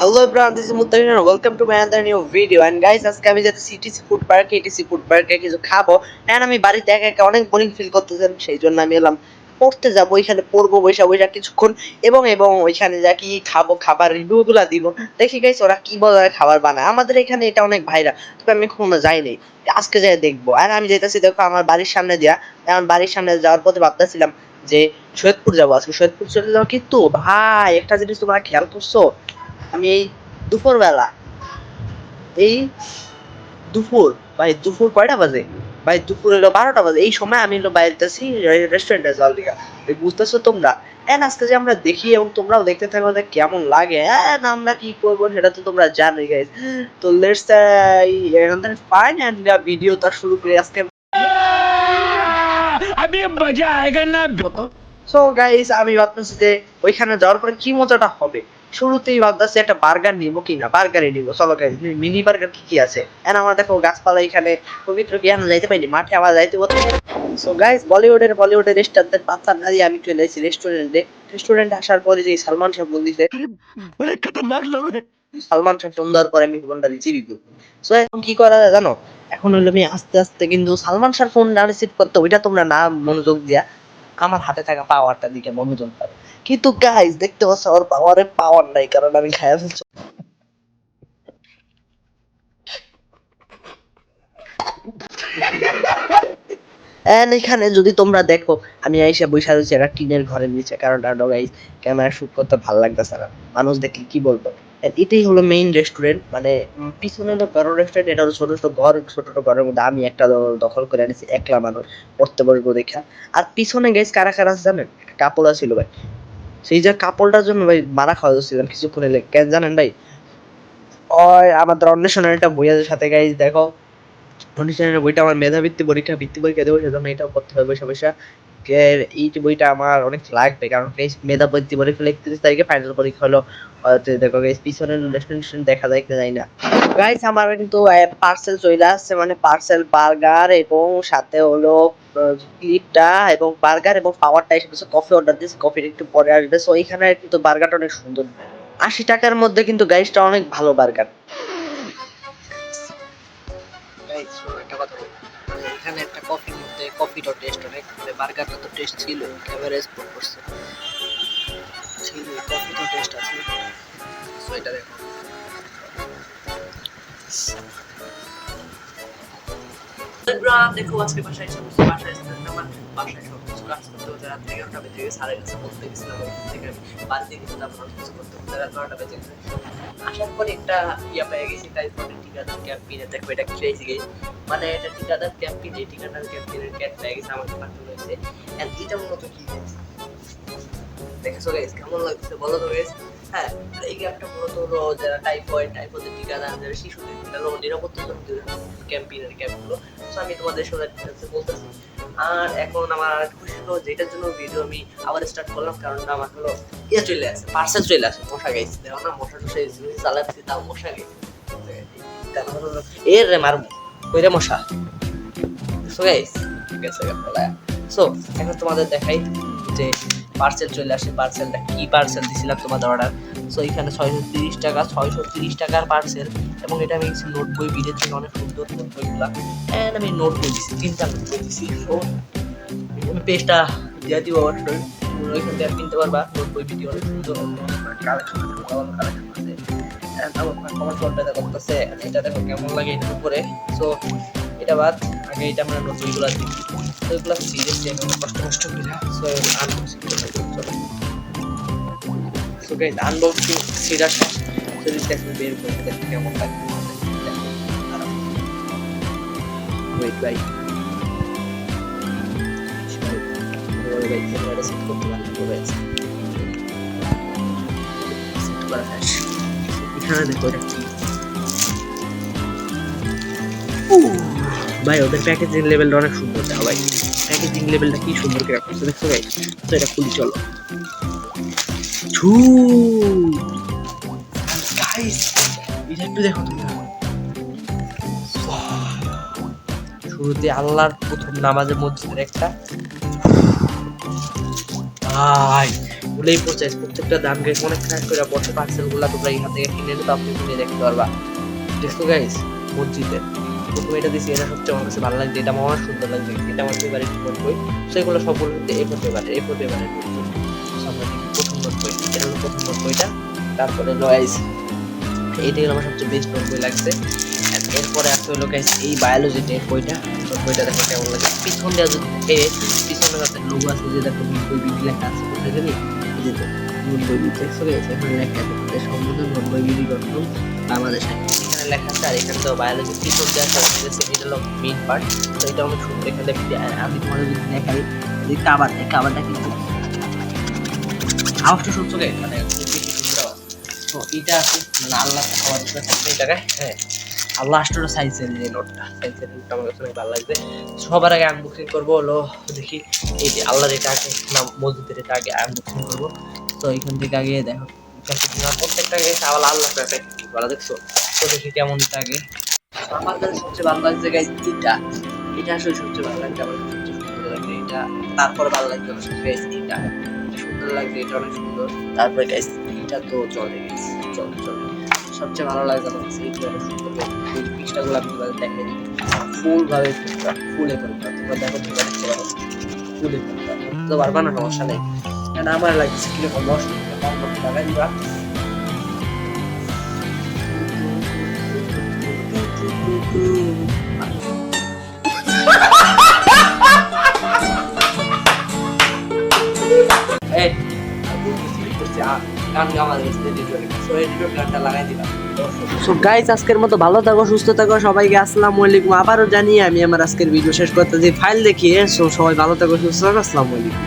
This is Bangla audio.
Hello everyone this welcome to my other new video and guys আজকে আমি যাচ্ছি সিটিসি ফুড পার্কে এটিসি ফুড পার্কে কিছু খাব। এন্ড আমি বাড়িতে একা একা অনেক বোরিং ফিল করতেছিলাম সেই জন্য আমি এলাম। পড়তে যাব ওইখানে পড়ব বৈশা বৈশা কিছুক্ষণ। এবং এবং ওইখানে যা কি খাব, খাবার রিভিউ গুলা দিব। দেখি গাইস ওরা কি বলে খাবার বানায়। আমাদের এখানে এটা অনেক ভাইরা তবে আমি কখনো যাইনি। আজকে যাই দেখব। আর আমি যেতেছি দেখো, আমার বাড়ির সামনে দিয়া। আমার বাড়ির সামনে যাওয়ার পথে ভাবতেছিলাম যে সৈয়দপুর যাব আজকে। সৈয়দপুর চলে যাব কিন্তু ভাই, একটা জিনিস তোমরা খেয়াল করছ? আমি এই দুপুর বেলা এই দুপুর ভাই দুপুর কয়টা বাজে? ভাই দুপুর এলো বারোটা বাজে। এই সময় আমি এলো বাইরে রেস্টুরেন্টে যাওয়ার দিকে বুঝতেছো তোমরা? এন আজকে যে আমরা দেখি এবং তোমরাও দেখতে থাকো যে কেমন লাগে। হ্যাঁ, এন আমরা কি করব সেটা তো তোমরা জানোই গাইজ তো লেটস এখান থেকে ফাইন শুরু করে আজকে। আমি মজা না সো গাইস আমি ভাবতেছি যে ওইখানে যাওয়ার পরে কি মজাটা হবে? শুরুতেই ভাবতেছি একটা বার্গার নিবো কি না? বার্গারই নিবো। চলো মিনি বার্গার কি কি আছে? এন আমার দেখো গাছপালা এখানে পবিত্র কি যাইতে পারিনি মাঠে আবার যাইতে বলতে সো গাইস বলিউডের বলিউডের আমি চলে এসেছি রেস্টুরেন্টে রেস্টুরেন্টে আসার পরে যে সালমান শাহ বল সালমান শাহ সুন্দর পরে আমি ফোনটা রিসিভ করব। সো এখন কি করা যায় জানো? এখন হলো আমি আস্তে আস্তে কিন্তু সালমান শাহ ফোন না রিসিভ করতে ওইটা তোমরা না মনোযোগ দিয়া আমার হাতে থাকা পাওয়ারটা দিকে মনোযোগ পাবে কিন্তু গাইস দেখতে পাচ্ছ, আমার পাওয়ারে পাওয়ার নাই, কারণ আমি খাইয়া ফেলছি। এখানে যদি তোমরা দেখো, আমি আইসা বৈশা রয়েছি একটা টিনের ঘরের নিচে, কারণ গাইস ক্যামেরা শুট করতে ভালো লাগতেছে না। মানুষ দেখলে কি বলব? এটাই হলো মেইন রেস্টুরেন্ট মানে পিছনে তো বড় রেস্টুরেন্ট এটা হলো ছোট ছোট ঘর, ছোট ছোট ঘরের মধ্যে আমি একটা দখল করে আনিছি একলা মানুষ, পড়তে বসবো দেখা। আর পিছনে গেছ কারা কারা জানেন? কাপড় ছিল ভাই। সেই যে কাপড়টার জন্য ভাই মারা খাওয়া যাচ্ছিলাম কিছুক্ষণ এলে কেন জানেন ভাই? ওই আমাদের অন্বেষণের একটা বই আছে সাথে গাইজ দেখো। অন্বেষণের বইটা আমার মেধাবৃত্তি পরীক্ষা ভিত্তি পরীক্ষা দেবো, সেজন্য এটাও করতে হবে, বসে বসে। এই বইটা আমার অনেক লাগবে, কারণ মেধাবৃত্তি পরীক্ষা, একত্রিশ তারিখে ফাইনাল পরীক্ষা হলো। দেখো পিছনের রেস্টুরেন্ট দেখা যায় কিনা, জানি না। গাইস আমার কিন্তু পার্সেল চলে আসছে মানে পার্সেল বার্গার এবং সাথে হলো ক্লিপটা এবং বার্গার এবং পাওয়ারটা এসে কিছু কফি অর্ডার দিয়েছি কফির একটু পরে আসবে। সো এখানে কিন্তু বার্গারটা অনেক সুন্দর। আশি টাকার মধ্যে কিন্তু গাইসটা অনেক ভালো বার্গার এখানে একটা কফির মধ্যে কফিটা টেস্ট অনেক বার্গারটা তো টেস্ট ছিল করছে। ছিল কফিটা টেস্ট আছে। সো এটা দেখো। ব্রান দেখো আজকে বাসায় এসে বসে বাসায় এসে রাত গেছে আমি বাড়িতে রাত গেছে ইয়া পেয়ে গেছি ঠিকাদার ক্যাম্পিনে দেখো এটা কি পেয়েছি গেছি মানে এটা ঠিকাদার ক্যাম্পিন এই ঠিকাদার ক্যাম্পিনের ক্যাট পেয়ে গেছে আমার রয়েছে এন্ড এটা মূলত কি হয়েছে দেখেছ গাইস কেমন লাগছে বলো তো গাইস হ্যাঁ এই গ্যাপটা মূলত হলো যারা টাইফয়েড টাইফয়েডের টিকা দেন, যারা শিশুদের নিরাপত্তার জন্য ক্যাম্পেইনের ক্যাম্পগুলো তো আমি তোমাদের সাথে বলতেছি। আর এখন আমার আর খুশি হলো, যেটার জন্য ভিডিও আমি আবার স্টার্ট করলাম কারণ আমার হলো ইয়ে চলে আসে পার্সেল চলে আসে, মশা গাইছে। দেখো না, মশা টশা চালাচ্ছি তাও মশা গেছে এর রে মারবো কইরে মশা? সো গাইস গেছে সো এখন তোমাদের দেখাই যে পার্সেল চলে আসে পার্সেলটা কি পার্সেল দিয়েছিলাম তোমাদের অর্ডার সো এখানে ছয়শো তিরিশ টাকা, ছয়শো তিরিশ টাকার পার্সেল এবং এটা আমি নোট বই, বিলের জন্য অনেক সুন্দর নোট বইগুলা। অ্যান্ড আমি নোট বই দিছি তিনটা নোট বই দিছি সো আমি পেজটা দিয়ে দিব অবশ্যই ওইখান থেকে কিনতে পারবা নোট বই ভিডিও অনেক সুন্দর। কালেকশন কালেকশন আছে। আমার কমেন্ট করতে এটা দেখো কেমন লাগে এটার উপরে। সো এটা বাদ। আগে এটা আমরা নোট বইগুলা দিই এগুলো সিরিয়াস আমি কষ্ট কষ্ট করে। So unboxing so guys unboxing সিরা শেষ সিরিজটা এখন বের করে কেমন লাগে ওয়েট শেষ এখানে ভাই, ওদের প্যাকেজিং লেভেলটা অনেক সুন্দর দেওয়া ভাই। প্যাকেজিং লেভেলটা কি সুন্দর করে করছে দেখছ ভাই? তো এটা খুলি, চলো। একটু দেখো শুরুতে আল্লাহর প্রথম নামাজের মসজিদের একটা। ভাই ভুলেই পড়ছে প্রত্যেকটা দাম গাইস অনেক খারাপ করে পড়ছে পার্সেলগুলা তোমরা এখান থেকে কিনে নিতে আপনি কিনে দেখতে পারবা দেখছ গাইস মসজিদে। প্রথমে এটা দিছি, এটা সবচেয়ে আমার কাছে ভালো লাগছে, এটা আমার সুন্দর লাগছে, এটা আমার ফেভারিট নোট বই। সেগুলো সবগুলো কিন্তু ফেভারিট এই ফেভারিট আমরা দেখি প্রথম নোট বই, এটা হলো প্রথম বইটা, তারপরে গাইস এইটাই হলো আমার সবচেয়ে বেস্ট বই লাগছে। এরপরে আছে হলো গাইস এই বায়োলজি টেক বইটা। বইটা দেখো কেমন লাগে। পিছন দেখে পিছনে কাছে লোগো আছে যে দেখো বই বিধি লেখা আছে, কোথায় বই দেখছ এখানে লেখা আছে। বই গঠন বাংলাদেশ। এখানে লেখা আছে, আর এখানে তো বায়োলজি পিছন দিয়ে আছে আছে এটা হলো মেইন পার্ট তো এটা অনেক সুন্দর। এখানে আর আমি তোমাদের যদি দেখাই, এই কাবার, এই কাবারটা কিন্তু আওয়াজটা শুনছো মানে। তো এটা আছে মানে আল্লাহ জন্য থাকবে এই জায়গায় হ্যাঁ। আল্লাহ আসলে সাইজের যে নোটটা, সাইজের নোটটা আমার কাছে অনেক ভালো লাগছে। সবার আগে আনবক্সিং করব হলো, দেখি, এই যে আল্লাহর এটা আগে নাম মসজিদের এটা আগে আনবক্সিং করব। তো এখান থেকে আগে দেখো আর প্রত্যেকটা আগে আল্লাহ আল্লাহ করে দেখছ? দেখি কেমন আগে আমার কাছে সবচেয়ে ভালো লাগছে গাইজ এটা এটা আসলে সবচেয়ে ভালো লাগছে আমার সবচেয়ে সুন্দর লাগছে এটা। তারপর ভালো লাগছে আমার কাছে গাইজ এটা সুন্দর লাগছে, এটা অনেক সুন্দর। তারপরে গাইজ এটা তো চলে গেছে চলে চলে। সবচেয়ে ভালো লাগছে আমার কাছে এইটা অনেক সুন্দর এই পিকচারগুলো আমি তোমাদের দেখাই দিই। ফুল ভাবে ফুলে ফুলটা তোমরা দেখো তোমরা দেখতে পারো। ফুলে ফুলটা তো পারবা না, সমস্যা নেই। কারণ আমার লাগছে, কীরকম দশ টাকা দিবা। এই সো গাইস আজকের মতো ভালো থাকো, সুস্থ থাকো, সবাইকে আসসালামু আলাইকুম। আবারও জানিয়ে আমি আমার আজকের ভিডিও শেষ করতে যে ফাইল দেখিয়ে সো সবাই ভালো থাকো, সুস্থ থাকো, আসসালামু আলাইকুম।